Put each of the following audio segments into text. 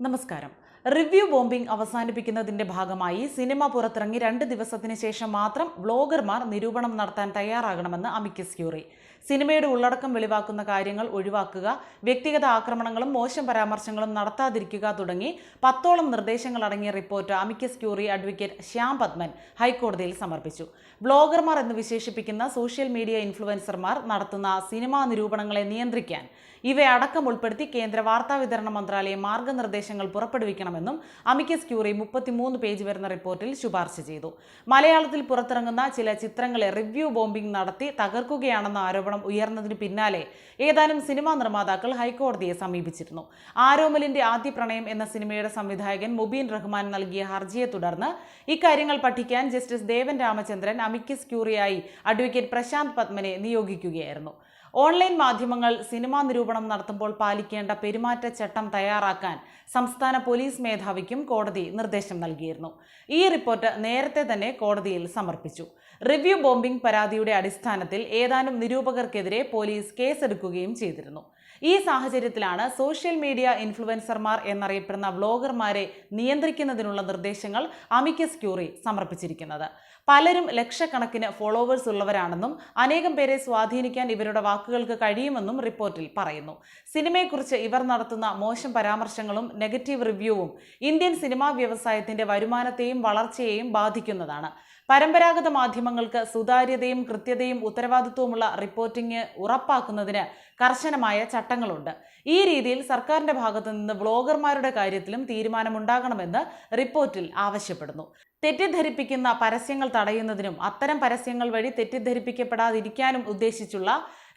നമസ്കാരം. Review bombing അവസാനിപ്പിക്കുന്നതിന്റെ ഭാഗമായി cinema പുറത്തിറങ്ങി രണ്ട് ദിവസത്തിന് ശേഷം മാത്രം വ്ളോഗർമാർ നിരൂപണം നടത്താൻ തയ്യാറാകണമെന്ന് അമിക്കസ് ക്യൂറി. സിനിമയുടെ ഉള്ളടക്കം വെളിവാക്കുന്ന കാര്യങ്ങൾ ഒഴിവാക്കുക വ്യക്തിഗത ആക്രമണങ്ങളും മോശം പരാമർശങ്ങളും നടത്താതിരിക്കുക തുടങ്ങി പത്തോളം നിർദ്ദേശങ്ങൾ അടങ്ങിയ report amicus curiae advocate Shyam Padman ഹൈക്കോടതിയിൽ സമർപ്പിച്ചു. ബ്ലോഗർമാർ എന്ന് വിശേഷിപ്പിക്കുന്ന സോഷ്യൽ മീഡിയ ഇൻഫ്ലുവൻസർമാർ നടത്തുന്ന സിനിമാ നിരൂപണങ്ങളെ നിയന്ത്രിക്കാൻ ഇവയടക്കം ഉൾപ്പെടുത്തി കേന്ദ്ര വാർത്താ വിതരണ മന്ത്രാലയം മാർഗനിർദ്ദേശങ്ങൾ പുറപ്പെടുവിക്കണമെന്നും അമിക്കസ് ക്യൂറി മുപ്പത്തിമൂന്ന് പേജ് വരുന്ന റിപ്പോർട്ടിൽ ശുപാർശ ചെയ്തു. മലയാളത്തിൽ പുറത്തിറങ്ങുന്ന ചില ചിത്രങ്ങളെ റിവ്യൂ ബോംബിംഗ് നടത്തി തകർക്കുകയാണെന്ന ആരോപണം ഉയർന്നതിന് പിന്നാലെ ഏതാനും സിനിമാ നിർമ്മാതാക്കൾ ഹൈക്കോടതിയെ സമീപിച്ചിരുന്നു. ആരോമലിന്റെ ആദ്യ പ്രണയം എന്ന സിനിമയുടെ സംവിധായകൻ മുബീൻ റഹ്മാൻ നൽകിയ ഹർജിയെ തുടർന്ന് ഇക്കാര്യങ്ങൾ പഠിക്കാൻ ജസ്റ്റിസ് ദേവൻ രാമചന്ദ്രൻ അമിക്കസ് ക്യൂറിയായി അഡ്വക്കേറ്റ് പ്രശാന്ത് പത്മനെ നിയോഗിക്കുകയായിരുന്നു. ഓൺലൈൻ മാധ്യമങ്ങൾ സിനിമാ നിരൂപണം നടത്തുമ്പോൾ പാലിക്കേണ്ട പെരുമാറ്റച്ചട്ടം തയ്യാറാക്കാൻ സംസ്ഥാന പോലീസ് മേധാവിക്കും കോടതി നിർദ്ദേശം നൽകിയിരുന്നു. ഈ റിപ്പോർട്ട് നേരത്തെ തന്നെ കോടതിയിൽ സമർപ്പിച്ചു. റിവ്യൂ ബോംബിംഗ് പരാതിയുടെ അടിസ്ഥാനത്തിൽ ഏതാനും നിരൂപകർക്കെതിരെ പോലീസ് കേസെടുക്കുകയും ചെയ്തിരുന്നു. ഈ സാഹചര്യത്തിലാണ് സോഷ്യൽ മീഡിയ ഇൻഫ്ലുവൻസർമാർ എന്നറിയപ്പെടുന്ന വ്ലോഗർമാരെ നിയന്ത്രിക്കുന്നതിനുള്ള നിർദ്ദേശങ്ങൾ അമിക്കസ് ക്യൂറി സമർപ്പിച്ചിരിക്കുന്നത്. പലരും ലക്ഷക്കണക്കിന് ഫോളോവേഴ്സ് ഉള്ളവരാണെന്നും അനേകം പേരെ സ്വാധീനിക്കാൻ ഇവരുടെ വാക്കുകൾക്ക് കഴിയുമെന്നും റിപ്പോർട്ടിൽ പറയുന്നു. സിനിമയെക്കുറിച്ച് ഇവർ നടത്തുന്ന മോശം പരാമർശങ്ങളും നെഗറ്റീവ് റിവ്യൂവും ഇന്ത്യൻ സിനിമാ വ്യവസായത്തിന്റെ വരുമാനത്തെയും വളർച്ചയെയും ബാധിക്കുന്നതാണ്. പരമ്പരാഗത മാധ്യമങ്ങൾക്ക് സുതാര്യതയും കൃത്യതയും ഉത്തരവാദിത്വവുമുള്ള റിപ്പോർട്ടിംഗ് ഉറപ്പാക്കുന്നതിന് കർശനമായ ചട്ടങ്ങളുണ്ട്. ഈ രീതിയിൽ സർക്കാരിന്റെ ഭാഗത്തു നിന്ന് വ്ളോഗർമാരുടെ കാര്യത്തിലും തീരുമാനമുണ്ടാകണമെന്ന് റിപ്പോർട്ടിൽ ആവശ്യപ്പെടുന്നു. തെറ്റിദ്ധരിപ്പിക്കുന്ന പരസ്യങ്ങൾ തടയുന്നതിനും അത്തരം പരസ്യങ്ങൾ വഴി തെറ്റിദ്ധരിപ്പിക്കപ്പെടാതിരിക്കാനും ഉദ്ദേശിച്ചുള്ള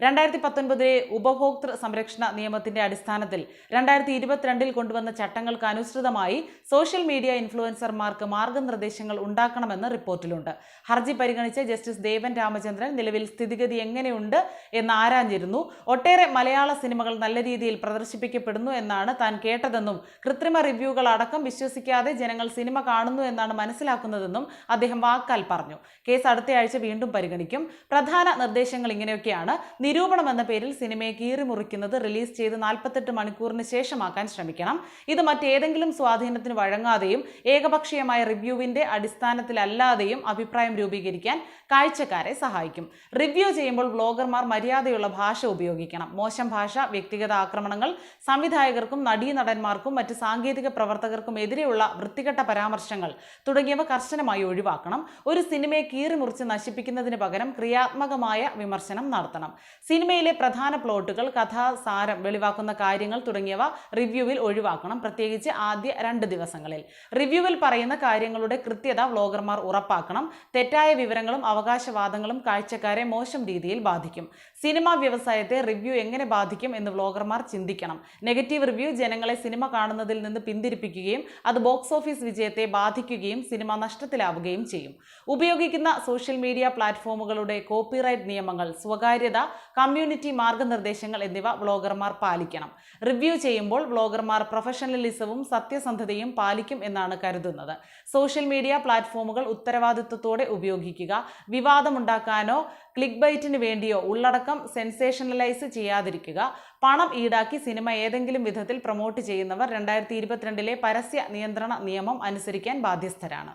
രണ്ടായിരത്തി പത്തൊൻപതിലെ ഉപഭോക്തൃ സംരക്ഷണ നിയമത്തിന്റെ അടിസ്ഥാനത്തിൽ രണ്ടായിരത്തി ഇരുപത്തിരണ്ടിൽ കൊണ്ടുവന്ന ചട്ടങ്ങൾക്ക് അനുസൃതമായി സോഷ്യൽ മീഡിയ ഇൻഫ്ലുവൻസർമാർക്ക് മാർഗനിർദ്ദേശങ്ങൾ ഉണ്ടാക്കണമെന്ന് റിപ്പോർട്ടിലുണ്ട്. ഹർജി പരിഗണിച്ച ജസ്റ്റിസ് ദേവൻ രാമചന്ദ്രൻ നിലവിൽ സ്ഥിതിഗതി എങ്ങനെയുണ്ട് എന്ന് ആരാഞ്ഞിരുന്നു. ഒട്ടേറെ മലയാള സിനിമകൾ നല്ല രീതിയിൽ പ്രദർശിപ്പിക്കപ്പെടുന്നു എന്നാണ് താൻ കേട്ടതെന്നും കൃത്രിമ റിവ്യൂകൾ അടക്കം വിശ്വസിക്കാതെ ജനങ്ങൾ സിനിമ കാണുന്നു എന്നാണ് മനസ്സിലാക്കുന്നതെന്നും അദ്ദേഹം വാക്കാൽ പറഞ്ഞു. കേസ് അടുത്തയാഴ്ച വീണ്ടും പരിഗണിക്കും. പ്രധാന നിർദ്ദേശങ്ങൾ ഇങ്ങനെയൊക്കെയാണ്. നിരൂപണം എന്ന പേരിൽ സിനിമയെ കീറിമുറിക്കുന്നത് റിലീസ് ചെയ്ത് നാൽപ്പത്തെട്ട് മണിക്കൂറിന് ശേഷമാക്കാൻ ശ്രമിക്കണം. ഇത് മറ്റേതെങ്കിലും സ്വാധീനത്തിന് വഴങ്ങാതെയും ഏകപക്ഷീയമായ റിവ്യൂവിന്റെ അടിസ്ഥാനത്തിലല്ലാതെയും അഭിപ്രായം രൂപീകരിക്കാൻ കാഴ്ചക്കാരെ സഹായിക്കും. റിവ്യൂ ചെയ്യുമ്പോൾ വ്ളോഗർമാർ മര്യാദയുള്ള ഭാഷ ഉപയോഗിക്കണം. മോശം ഭാഷ വ്യക്തിഗത ആക്രമണങ്ങൾ സംവിധായകർക്കും നടീനടന്മാർക്കും മറ്റ് സാങ്കേതിക പ്രവർത്തകർക്കും എതിരെയുള്ള വൃത്തികെട്ട പരാമർശങ്ങൾ തുടങ്ങിയവ കർശനമായി ഒഴിവാക്കണം. ഒരു സിനിമയെ കീറിമുറിച്ച് നശിപ്പിക്കുന്നതിന് പകരം ക്രിയാത്മകമായ വിമർശനം നടത്തണം. സിനിമയിലെ പ്രധാന പ്ലോട്ടുകൾ കഥാസാരം വെളിവാക്കുന്ന കാര്യങ്ങൾ തുടങ്ങിയവ റിവ്യൂവിൽ ഒഴിവാക്കണം. പ്രത്യേകിച്ച് ആദ്യ രണ്ട് ദിവസങ്ങളിൽ. റിവ്യൂവിൽ പറയുന്ന കാര്യങ്ങളുടെ കൃത്യത വ്ലോഗർമാർ ഉറപ്പാക്കണം. തെറ്റായ വിവരങ്ങളും അവകാശവാദങ്ങളും കാഴ്ചക്കാരെ മോശം രീതിയിൽ ബാധിക്കും. സിനിമാ വ്യവസായത്തെ റിവ്യൂ എങ്ങനെ ബാധിക്കും എന്ന് വ്ലോഗർമാർ ചിന്തിക്കണം. നെഗറ്റീവ് റിവ്യൂ ജനങ്ങളെ സിനിമ കാണുന്നതിൽ നിന്ന് പിന്തിരിപ്പിക്കുകയും അത് ബോക്സ് ഓഫീസ് വിജയത്തെ ബാധിക്കുകയും സിനിമ നഷ്ടത്തിലാവുകയും ചെയ്യും. ഉപയോഗിക്കുന്ന സോഷ്യൽ മീഡിയ പ്ലാറ്റ്ഫോമുകളുടെ കോപ്പിറൈറ്റ് നിയമങ്ങൾ സ്വകാര്യത കമ്മ്യൂണിറ്റി മാർഗനിർദ്ദേശങ്ങൾ എന്നിവ വ്ളോഗർമാർ പാലിക്കണം. റിവ്യൂ ചെയ്യുമ്പോൾ വ്ളോഗർമാർ പ്രൊഫഷണലിസവും സത്യസന്ധതയും പാലിക്കും എന്നാണ് കരുതുന്നത്. സോഷ്യൽ മീഡിയ പ്ലാറ്റ്ഫോമുകൾ ഉത്തരവാദിത്വത്തോടെ ഉപയോഗിക്കുക. വിവാദമുണ്ടാക്കാനോ ക്ലിക്ക് ബൈറ്റിന് വേണ്ടിയോ ഉള്ളടക്കം സെൻസേഷണലൈസ് ചെയ്യാതിരിക്കുക. പണം ഈടാക്കി സിനിമ ഏതെങ്കിലും വിധത്തിൽ പ്രൊമോട്ട് ചെയ്യുന്നവർ രണ്ടായിരത്തി ഇരുപത്തിരണ്ടിലെ പരസ്യ നിയന്ത്രണ നിയമം അനുസരിക്കാൻ ബാധ്യസ്ഥരാണ്.